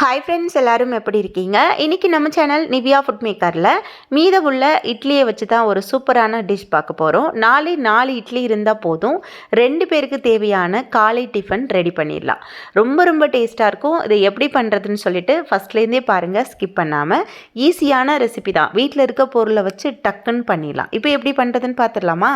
Hi friends எல்லாரும் எப்படி இருக்கீங்க? இன்றைக்கி நம்ம சேனல் நிவியா ஃபுட் மேக்கரில் உள்ள இட்லியை வச்சு தான் ஒரு சூப்பரான டிஷ் பார்க்க போகிறோம் நாளை நாலு இட்லி இருந்தால் போதும். ரெண்டு பேருக்கு தேவையான காலை டிஃபன் ரெடி பண்ணிடலாம். ரொம்ப ரொம்ப டேஸ்ட்டாக இருக்கும். இதை எப்படி பண்ணுறதுன்னு சொல்லிட்டு ஃபஸ்ட்லேருந்தே பாருங்கள் ஸ்கிப் பண்ணாமல் ஈஸியான ரெசிபி தான். வீட்டில் இருக்க பொருளை வச்சு டக்குன்னு பண்ணிடலாம். இப்போ எப்படி பண்ணுறதுன்னு பார்த்துடலாமா?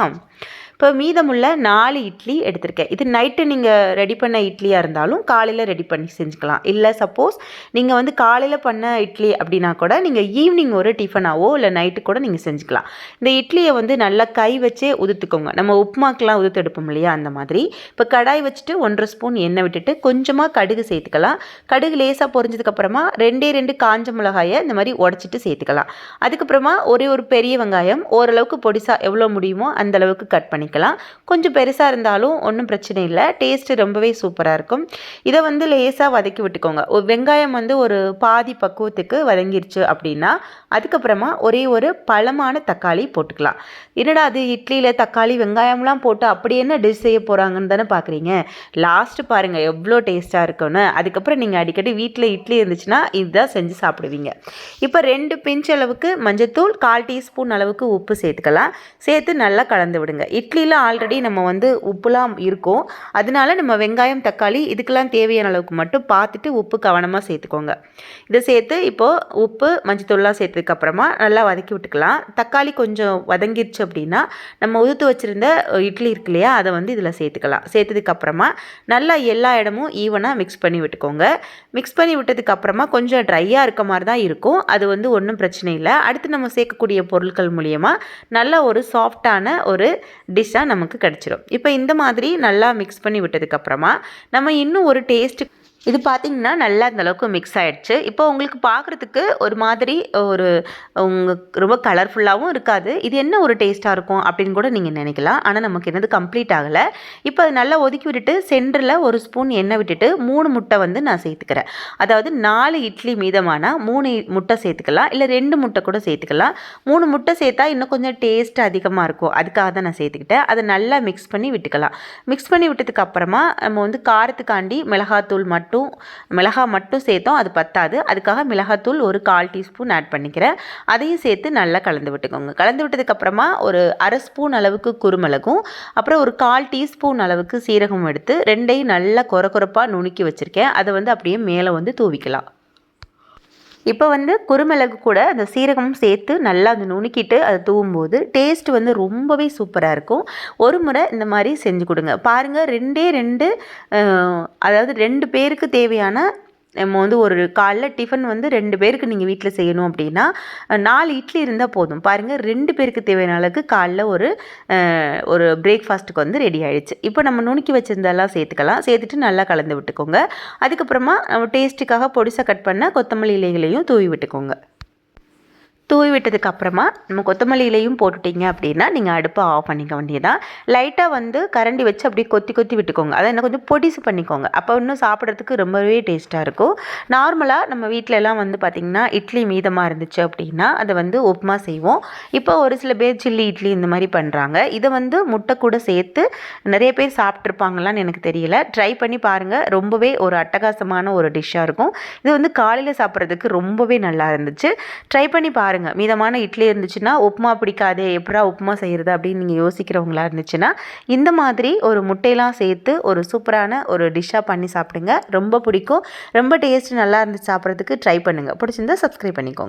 இப்போ மீதமுள்ள நாலு இட்லி எடுத்திருக்கேன். இது நைட்டு நீங்கள் ரெடி பண்ண இட்லியாக இருந்தாலும் காலையில் ரெடி பண்ணி செஞ்சுக்கலாம். இல்லை சப்போஸ் நீங்கள் வந்து காலையில் பண்ண இட்லி அப்படின்னா கூட நீங்கள் ஈவினிங் ஒரு டிஃபனாவோ இல்லை நைட்டு கூட நீங்கள் செஞ்சுக்கலாம். இந்த இட்லியை வந்து நல்லா கை வச்சே உதுத்துக்கோங்க. நம்ம உப்புமாக்கெலாம் உதுத்து எடுப்போம் இல்லையா? அந்த மாதிரி. இப்போ கடாய் வச்சுட்டு ஒன்றரை ஸ்பூன் எண்ணெய் விட்டுட்டு கொஞ்சமாக கடுகு சேர்த்துக்கலாம். கடுகு லேசாக பொரிஞ்சதுக்கப்புறமா ரெண்டே ரெண்டு காஞ்ச மிளகாயை இந்த மாதிரி உடச்சிட்டு சேர்த்துக்கலாம். அதுக்கப்புறமா ஒரே ஒரு பெரிய வெங்காயம் ஓரளவுக்கு பொடிசாக எவ்வளோ முடியுமோ அந்தளவுக்கு கட் பண்ணி பண்ணிக்கலாம். கொஞ்சம் பெருசாக இருந்தாலும் ஒன்றும் பிரச்சனை இல்லை. டேஸ்ட்டு ரொம்பவே சூப்பராக இருக்கும். இதை வந்து லேசாக வதக்கி விட்டுக்கோங்க. வெங்காயம் வந்து ஒரு பாதி பக்குவத்துக்கு வதங்கிருச்சு அப்படின்னா அதுக்கப்புறமா ஒரே ஒரு பழமான தக்காளி போட்டுக்கலாம். என்னடா அது இட்லியில் தக்காளி வெங்காயம்லாம் போட்டு அப்படி என்ன டிஷ் செய்ய போகிறாங்கன்னு தானே பார்க்குறீங்க லாஸ்ட்டு பாருங்கள் எவ்வளோ டேஸ்ட்டாக இருக்கும்னு. அதுக்கப்புறம் நீங்கள் அடிக்கடி வீட்டில் இட்லி இருந்துச்சுன்னா இதுதான் செஞ்சு சாப்பிடுவீங்க. இப்போ ரெண்டு பிஞ்ச் அளவுக்கு மஞ்சத்தூள் கால் டீஸ்பூன் அளவுக்கு உப்பு சேர்த்துக்கலாம். சேர்த்து நல்லா கலந்து விடுங்க. இட்லி இட்லியில் ஆல்ரெடி நம்ம வந்து உப்புலாம் இருக்கும். அதனால நம்ம வெங்காயம் தக்காளி இதுக்கெல்லாம் தேவையான அளவுக்கு மட்டும் பார்த்துட்டு உப்பு கவனமாக சேர்த்துக்கோங்க. இதை சேர்த்து இப்போது உப்பு மஞ்சத்தூள்லாம் சேர்த்ததுக்கப்புறமா நல்லா வதக்கி விட்டுக்கலாம். தக்காளி கொஞ்சம் வதங்கிடுச்சு அப்படின்னா நம்ம உதுத்து வச்சுருந்த இட்லி இருக்கு இல்லையா அதை வந்து இதில் சேர்த்துக்கலாம். சேர்த்ததுக்கப்புறமா நல்லா எல்லா இடமும் ஈவனாக மிக்ஸ் பண்ணி விட்டுக்கோங்க. மிக்ஸ் பண்ணி விட்டதுக்கப்புறமா கொஞ்சம் ட்ரையாக இருக்க மாதிரி தான் இருக்கும். அது வந்து ஒன்றும் பிரச்சனை இல்லை. அடுத்து நம்ம சேர்க்கக்கூடிய பொருட்கள் மூலியமாக நல்ல ஒரு சாஃப்டான ஒரு டிஷ் டிஷ்ஷாக நமக்கு கிடச்சிரும். இப்போ இந்த மாதிரி நல்லா மிக்ஸ் பண்ணி விட்டதுக்கப்புறமா நம்ம இன்னும் ஒரு டேஸ்ட்டு இது பார்த்திங்கன்னா நல்லா அந்தளவுக்கு மிக்ஸ் ஆகிடுச்சு இப்போ உங்களுக்கு பார்க்குறதுக்கு ஒரு மாதிரி ஒரு உங்கள் ரொம்ப கலர்ஃபுல்லாகவும் இருக்காது. இது என்ன ஒரு டேஸ்ட்டாக இருக்கும் அப்படின்னு கூட நீங்கள் நினைக்கலாம். ஆனால் நமக்கு என்னது கம்ப்ளீட் ஆகலை. இப்போ அது நல்லா ஒதுக்கி விட்டுட்டு சென்டரில் ஒரு ஸ்பூன் எண்ணெய் விட்டுட்டு மூணு முட்டை வந்து நான் சேர்த்துக்கிறேன். அதாவது நாலு இட்லி மீதமானால் மூணு முட்டை சேர்த்துக்கலாம். இல்லை ரெண்டு முட்டை கூட சேர்த்துக்கலாம். மூணு முட்டை சேர்த்தா இன்னும் கொஞ்சம் டேஸ்ட் அதிகமாக இருக்கும். அதுக்காக தான் நான் சேர்த்துக்கிட்டேன். அதை நல்லா மிக்ஸ் பண்ணி விட்டுக்கலாம். மிக்ஸ் பண்ணி விட்டதுக்கு அப்புறமா நம்ம வந்து காரத்துக்காண்டி மிளகாத்தூள் மட்டும் மட்டும் மிளகா மட்டும் சேர்த்தோம் அது பத்தாது. அதுக்காக மிளகாத்தூள் ஒரு கால் டீஸ்பூன் ஆட் பண்ணிக்கிறேன். அதையும் சேர்த்து நல்லா கலந்து விட்டுக்கோங்க. கலந்து விட்டதுக்கப்புறமா ஒரு அரை ஸ்பூன் அளவுக்கு குருமிளகும் அப்புறம் ஒரு கால் டீஸ்பூன் அளவுக்கு சீரகம் எடுத்து ரெண்டையும் நல்லா குறை குறைப்பாக நுணுக்கி வச்சுருக்கேன். அதை வந்து அப்படியே மேலே வந்து தூவிக்கலாம். இப்போ வந்து குருமிளகு கூட அந்த சீரகமும் சேர்த்து நல்லா அந்த நுணுக்கிட்டு அதை தூவும்போது டேஸ்ட் வந்து ரொம்பவே சூப்பராக இருக்கும். ஒரு முறை இந்த மாதிரி செஞ்சு கொடுங்க. பாருங்கள் ரெண்டே ரெண்டு அதாவது ரெண்டு பேருக்கு தேவையான நம்ம வந்து ஒரு காலைல டிஃபன் வந்து ரெண்டு பேருக்கு நீங்கள் வீட்டில் செய்யணும் அப்படின்னா நாலு இட்லி இருந்தால் போதும். பாருங்கள் ரெண்டு பேருக்கு தேவையான அளவுக்கு காலைல ஒரு ஒரு பிரேக்ஃபாஸ்ட்டுக்கு வந்து ரெடி ஆகிடுச்சு இப்போ நம்ம நுணுக்கி வச்சுருந்தெல்லாம் சேர்த்துக்கலாம். சேர்த்துட்டு நல்லா கலந்து விட்டுக்கோங்க. அதுக்கப்புறமா நம்ம டேஸ்ட்டுக்காக பொடிசாக கட் பண்ண கொத்தமல்லி இலைகளையும் தூவி விட்டுக்கோங்க. தூவி விட்டதுக்கு அப்புறமா நம்ம கொத்தமல்லி இலையும் போட்டுட்டிங்க அப்படின்னா நீங்கள் அடுப்பை ஆஃப் பண்ணிக்க வேண்டியதான் லைட்டாக வந்து கரண்டி வச்சு அப்படியே கொத்தி கொத்தி விட்டுக்கோங்க. அதை இன்னும் கொஞ்சம் பொடிசு பண்ணிக்கோங்க. அப்போ இன்னும் சாப்பிட்றதுக்கு ரொம்பவே டேஸ்ட்டாக இருக்கும். நார்மலாக நம்ம வீட்டிலலாம் வந்து பார்த்திங்கன்னா இட்லி மீதமாக இருந்துச்சு அப்படின்னா அதை வந்து உப்புமா செய்வோம். இப்போ ஒரு சில பேர் சில்லி இட்லி இந்த மாதிரி பண்ணுறாங்க இதை வந்து முட்டை கூட சேர்த்து நிறைய பேர் சாப்பிட்ருப்பாங்களான்னு எனக்கு தெரியல. ட்ரை பண்ணி பாருங்கள் ரொம்பவே ஒரு அட்டகாசமான ஒரு டிஷ்ஷாக இருக்கும். இது வந்து காலையில் சாப்பிட்றதுக்கு ரொம்பவே நல்லா இருந்துச்சு. ட்ரை பண்ணி பாருங்கள் பாருங்கள் மீதமான இட்லி இருந்துச்சுன்னா உப்புமா பிடிக்காதே எப்படா உப்புமா செய்கிறது அப்படின்னு நீங்கள் யோசிக்கிறவங்களா இருந்துச்சுன்னா இந்த மாதிரி ஒரு முட்டையெல்லாம் சேர்த்து ஒரு சூப்பரான ஒரு டிஷ்ஷாக பண்ணி சாப்பிடுங்க. ரொம்ப பிடிக்கும். ரொம்ப டேஸ்ட் நல்லா இருந்துச்சு சாப்பிட்றதுக்கு ட்ரை பண்ணுங்கள் பிடிச்சிருந்தா சப்ஸ்கிரைப் பண்ணிக்கோங்க.